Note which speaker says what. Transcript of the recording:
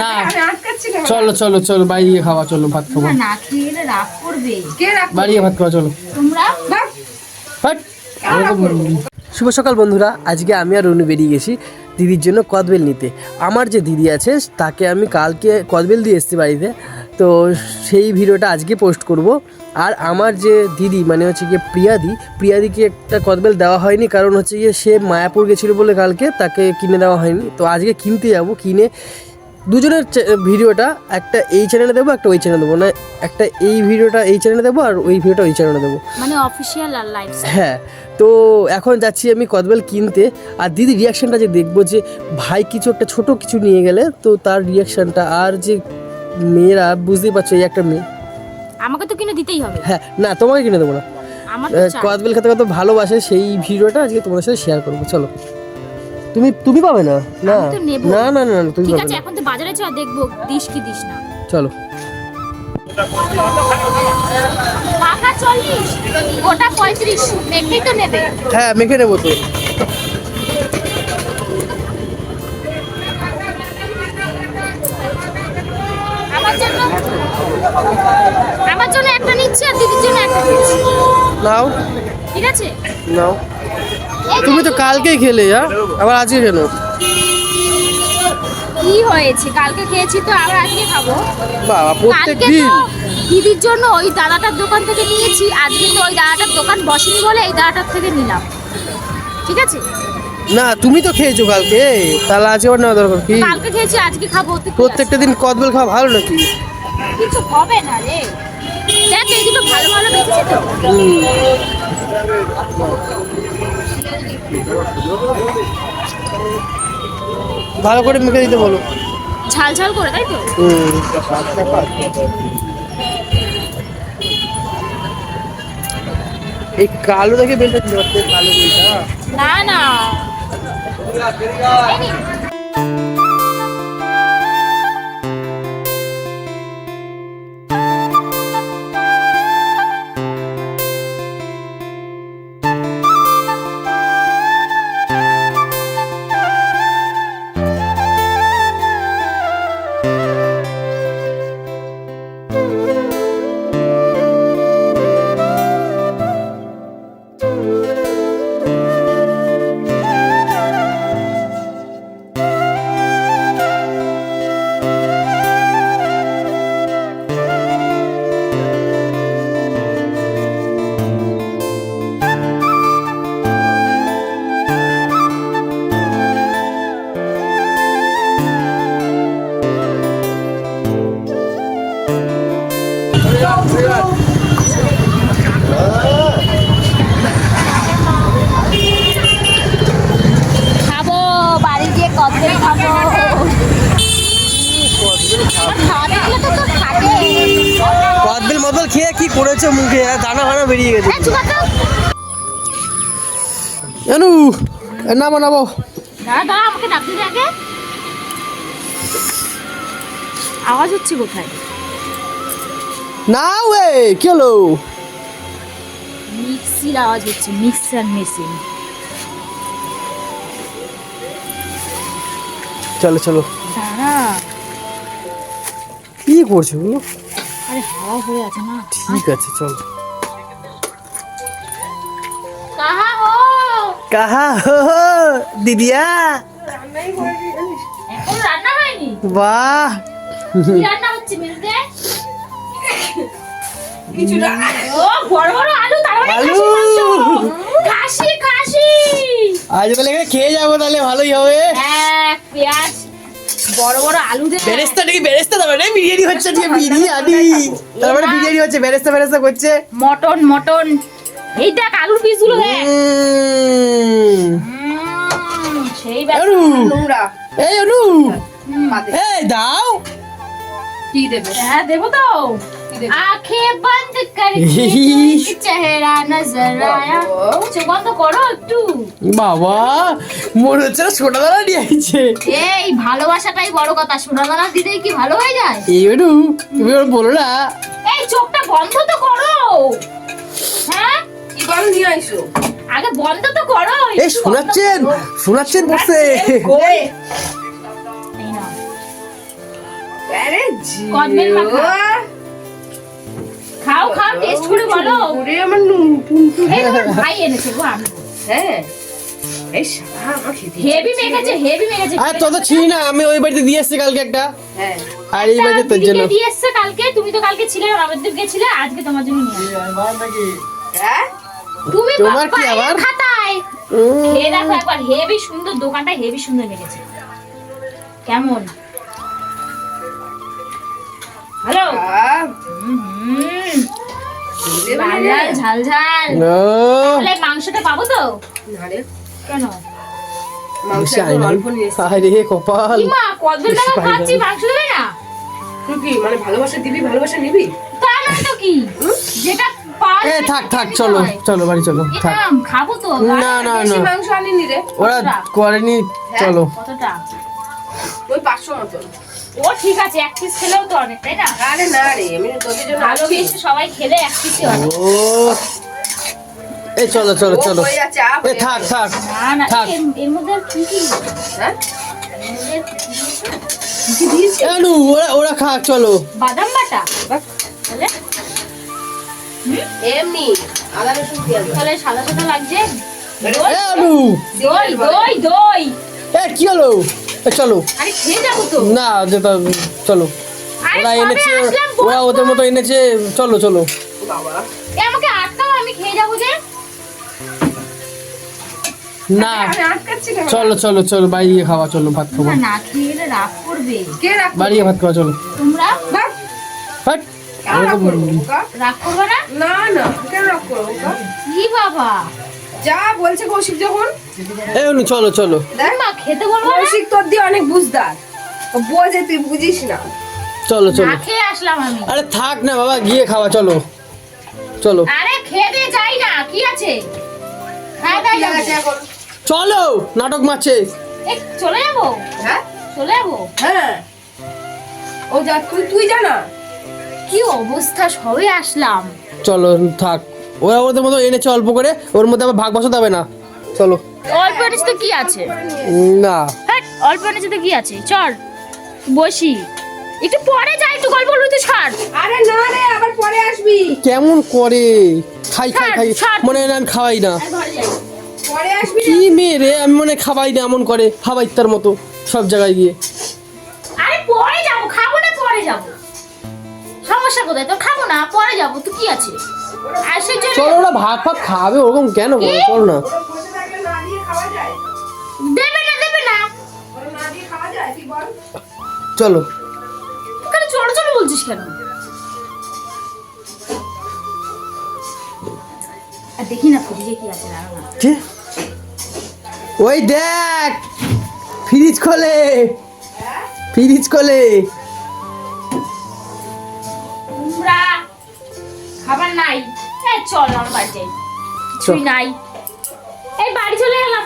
Speaker 1: না। চলো চলো চলো গিয়ে খাওয়া চলো ভাত খাব।
Speaker 2: না খেয়ে রাগ করবে।
Speaker 3: কে রাখ
Speaker 1: বাড়ি ভাত খাওয়া চলো।
Speaker 2: তোমরা?
Speaker 3: বাপ
Speaker 1: শুভ সকাল বন্ধুরা। আজকে আমি আর রনু বেরিয়ে গেছি দিদির জন্য কদবেল নিতে। আমার যে দিদি আছে তাকে আমি কালকে কদবেল দিয়ে এসেছি বাড়িতে। তো সেই ভিডিওটা আজকে পোস্ট করব। আর আমার যে দিদি মানে হচ্ছে গিয়ে প্রিয়াদি প্রিয়াদিকে একটা কদবেল দেওয়া হয়নি। কারণ হচ্ছে গিয়ে সে মায়াপুর গেছিল বলে কালকে তাকে কিনে দেওয়া হয়নি। তো আজকে কিনতে যাব কিনে দুজনের ভিডিওটা একটা এই চ্যানেলে দেবো একটা ওই চ্যানেলে দেবো। না একটা এই ভিডিওটা এই চ্যানেলে দেবো আর ওই ভিডিওটা ওই চ্যানেলে দেবো।
Speaker 2: মানে অফিসিয়াল আর লাইফ
Speaker 1: হ্যাঁ তো এখন যাচ্ছি আমি কদবেল কিনতে। আর দিদি রিয়াকশানটা যে দেখব যে ভাই কিছু একটা ছোট কিছু নিয়ে গেলে তো তার রিয়াকশনটা আর যে মেয়েরা বুঝতেই পারছ এই একটা মেয়ে।
Speaker 2: আমাকে তো কিনে দিতেই হবে।
Speaker 1: হ্যাঁ না তোমাকে কিনে দেবো না। কদবেল খেতে কত ভালোবাসে সেই ভিডিওটা আজকে তোমাদের সাথে শেয়ার করব। চলো। তুমি তুমি পাবে না? না।
Speaker 2: আমি তো নেব।
Speaker 1: না না না তুমি
Speaker 2: ঠিক আছে এখন তো বাজারে চল দেখব দিস কি দিস না।
Speaker 1: চলো।
Speaker 2: পাকা চল্লিশ গোটা পঁয়ত্রিশ মেঘেই তো নেবে।
Speaker 1: হ্যাঁ মেখে নেব তো।
Speaker 2: আমার জন্য আমার জন্য একটা নিচ্ছি আর দিদির জন্য একটা নিচ্ছি।
Speaker 1: নাও।
Speaker 2: ঠিক আছে?
Speaker 1: নাও। তুমি তো কালকেই খেলে হ্যাঁ আবার আজকে কেন?
Speaker 2: কি হয়েছে? কালকে খেয়েছি তো আবার আজকে খাব।
Speaker 1: বাবা প্রত্যেক
Speaker 2: কালকে
Speaker 1: দিন।
Speaker 2: দিদির জন্য ওই দাদাটার দোকান থেকে নিয়েছি আজকে তো ওই দাদাটার দোকান বসেনি বলে এই দাদাটার থেকে নিলাম। ঠিক আছে?
Speaker 1: না তুমি তো খেয়েছো কালকে। তাহলে আজকে আবার নেওয়া দরকার। কি?
Speaker 2: কালকে খেয়েছি আজকে খাব
Speaker 1: প্রত্যেকটা দিন কদবেল খাওয়া ভালো নাকি?
Speaker 2: কিছু হবে না রে। দেখ এই দুটো ভালো ভালো বেঁচেছে তো।
Speaker 1: ভালো করে মেখে দিতে বলো।
Speaker 2: ঝাল ঝাল করে তাই তো?
Speaker 1: এই কালো দেখে বেলটা দিতে পারতে কালো বেলটা।
Speaker 2: না না।
Speaker 1: করেছে মুখে দানা ফানা বেরিয়ে গেছে। জানু নামো নামো।
Speaker 2: আগে। আওয়াজ হচ্ছে কোথায়?
Speaker 1: না ওয়ে কি হলো?
Speaker 2: মিক্সির আওয়াজ হচ্ছে মিক্সার মেশিন।
Speaker 1: চলো চলো।
Speaker 2: দাঁড়া।
Speaker 1: কি করছ
Speaker 2: আরে হাওয়া হয়ে আছে না
Speaker 1: ঠিক আছে চলো
Speaker 2: কাহা হো
Speaker 1: কাহা হো দিদিয়া
Speaker 2: এখন রান্না হয়নি
Speaker 1: বাহ
Speaker 2: রান্না হচ্ছে মিলতে
Speaker 3: কিছু
Speaker 2: ও বড় বড় আলু তার মানে খাসি খাসি
Speaker 1: আজ তাহলে খেয়ে যাব তাহলে ভালোই হবে
Speaker 2: হ্যাঁ পেঁয়াজ বড় বড় আলু দে
Speaker 1: বেরেস্তা নাকি বেরেস্তা? মানে বিরিয়ানি হচ্ছে আজকে বিরিয়ানি। তার মানে বিরিয়ানি হচ্ছে বেরেস্তা বেরেস্তা করছে।
Speaker 2: Mutton mutton. এই দেখ আলুর পিসগুলো দেখ।
Speaker 1: উম।
Speaker 2: উম, সেই ব্যাপার
Speaker 3: নোংরা।
Speaker 1: এই অনু। এই দাও।
Speaker 3: কি দেবে?
Speaker 2: হ্যাঁ দেবো তো। আঁখে বন্ধ করকে চেহারা নজর আয়া চোখ বন্ধ করো একটু
Speaker 1: বাবা মনে হচ্ছে সোনা দানা নিয়ে আইছে।
Speaker 2: এই ভালোবাসাটাই বড় কথা সোনা দানা দিতেই কি ভালো হয়ে যায়?
Speaker 1: এই অনু তুমি ওর বলো না।
Speaker 2: এই চোখটা বন্ধ তো করো। হ্যাঁ?
Speaker 3: কি বল নিয়ে আইসো।
Speaker 2: আগে বন্ধ তো করো
Speaker 1: এই শোনাচ্ছেন শোনাচ্ছেন বসে।
Speaker 3: আরে
Speaker 2: মাখা। খাও খাও টেস্ট করে বলো।
Speaker 3: ওরে আমার নুন।
Speaker 2: এই তোমার ভাই এনেছে গো আমি
Speaker 3: হ্যাঁ।
Speaker 2: হেভি হেভি
Speaker 1: আমি ওই বাড়িতে দিয়ে এসছি কালকে একটা।
Speaker 3: হ্যাঁ।
Speaker 1: আর এই বাড়িতে তোর জন্য।
Speaker 2: দিয়ে এসছে কালকে? তুমি তো কালকে ছিলে গেছিলে আজকে তোমার জন্য নিয়ে
Speaker 3: হ্যাঁ?
Speaker 2: তুমি
Speaker 1: তোমার কি আবার?
Speaker 2: খাতায়।
Speaker 1: উম,
Speaker 2: দেখো একবার হেভি সুন্দর দোকানটা হেভি সুন্দর কেমন? হ্যালো ঝাল ঝাল ঝাল ঝাল।
Speaker 1: ও,
Speaker 2: তাহলে মাংসটা পাবো তো?
Speaker 3: না রে,
Speaker 2: কেন?
Speaker 3: মাংস
Speaker 1: বেশি আয়
Speaker 3: একদম
Speaker 1: নাই।
Speaker 3: অল্প নিয়ে
Speaker 1: আরে কপাল।
Speaker 2: মা কদবেল টাকা খাচ্ছি? মাংস দেবে না?
Speaker 3: তুই কি মানে ভালোবাসা দিবি ভালোবাসা নিবি?
Speaker 2: তা না তো কি? যেটা
Speaker 1: এ থাক থাক চলো চলো বাড়ি চলো থাক।
Speaker 2: না, খাব তো
Speaker 1: না না না।
Speaker 3: মাংস আনিনি রে।
Speaker 1: ওরা করেনি চলো।
Speaker 2: কতটা?
Speaker 3: ওই পাঁচশো মতন।
Speaker 2: ও ঠিক আছে এক পিস খেলেও তো অনেক তাই না?
Speaker 3: আরে না রে আমি তোদের জন্য।
Speaker 2: ভালোবেসে সবাই খেলে এক পিসই অনেক।
Speaker 1: এই চলো চলো চলো।
Speaker 3: হয়ে যাচ্ছে, আপ
Speaker 1: এ থাক থাক থাক।
Speaker 2: এর- মধ্যে কি কি?
Speaker 3: হ্যাঁ?
Speaker 1: ওরা ওরা খাক চলো।
Speaker 2: বাদাম বাটা? তাহলে?
Speaker 3: এমনি আদা রসুন পেঁয়াজ
Speaker 2: তাহলে সাদা সাদা লাগছে।
Speaker 1: এ
Speaker 2: দই দই দই।
Speaker 1: এ কি হলো? চলো।
Speaker 2: আরে খেয়ে যাব তো।
Speaker 1: না যেটা চলো। ওরা এনেছে ওরা ওদের মতো এনেছে চলো চলো।
Speaker 2: আমাকে আটকাও আমি খেয়ে যাব যে।
Speaker 1: না
Speaker 3: আমি আটকাচ্ছি কেন?
Speaker 1: চলো চলো চলো বাইরে গিয়ে খাওয়া চলো ভাত খাব।
Speaker 2: না না খেয়ে রাগ করবে।
Speaker 3: কে রাখ
Speaker 1: বাড়ি গিয়ে ভাত খাওয়া চলো।
Speaker 2: তোমরা?
Speaker 3: বোকা?
Speaker 2: রাগ করবে না?
Speaker 3: না না কেন রাগ করব
Speaker 2: কি বাবা?
Speaker 3: যা বলছে কৌশিক যখন।
Speaker 1: এ নু চলো চলো।
Speaker 3: দেখ
Speaker 2: মা খেতে বলব
Speaker 3: কৌশিক তোর দিয়ে অনেক বুঝদার। ও বোঝে তুই বুঝিস না।
Speaker 1: চলো চলো।
Speaker 2: খেয়ে আসলাম আমি।
Speaker 1: আরে থাক না বাবা গিয়ে খাওয়া চলো। চলো।
Speaker 2: আরে খেয়ে দিয়ে যাই না কি আছে? হ্যাঁ তাই
Speaker 3: এখন?
Speaker 1: চলো নাটক
Speaker 2: এই চলে যাব?
Speaker 3: হ্যাঁ?
Speaker 2: চলে যাব?
Speaker 3: হ্যাঁ। ও যা তুই তুই জানা
Speaker 2: কি অবস্থা সবে আসলাম।
Speaker 1: চলো থাক। ওরা ওদের মতো এনেছে অল্প করে ওর মধ্যে আবার ভাগ বসাতে হবে না। চলো।
Speaker 2: অল্প এনেছে তো কি আছে?
Speaker 1: না।
Speaker 2: অল্প এনেছে তো কি আছে? চল বসি। একটু পরে যাই একটু গল্প বলবি তো ছাড়।
Speaker 3: আরে না রে আবার পরে আসবি।
Speaker 1: কেমন করে? খাই খাই খাই। মনে হয় না খাওয়াই না। কি মেয়ে রে আমি মনে খাওয়াই না এমন করে খাওয়াই তার মতো সব জায়গায় গিয়ে।
Speaker 2: আরে পরে যাব খাব না পরে যাব। সমস্যা কোথায়? তোর খাব না পরে যাব। তো কি আছে?
Speaker 1: চলো ওরা ভাগ ভাগ খাবে ওরকম কেন করে? চলো না।
Speaker 3: না
Speaker 2: দেবে না দেবে না।
Speaker 3: না বল
Speaker 1: চলো।
Speaker 2: কেন চলো চলো বলছিস কেন? দেখি না ফ্রিজে কি আছে
Speaker 1: কি? ওই দেখ ফ্রিজ খোলে। ফ্রিজ খোলে।
Speaker 2: চল আমার বাড়িতে। যাই কিছুই নাই। এই বাড়ি চলে গেলাম।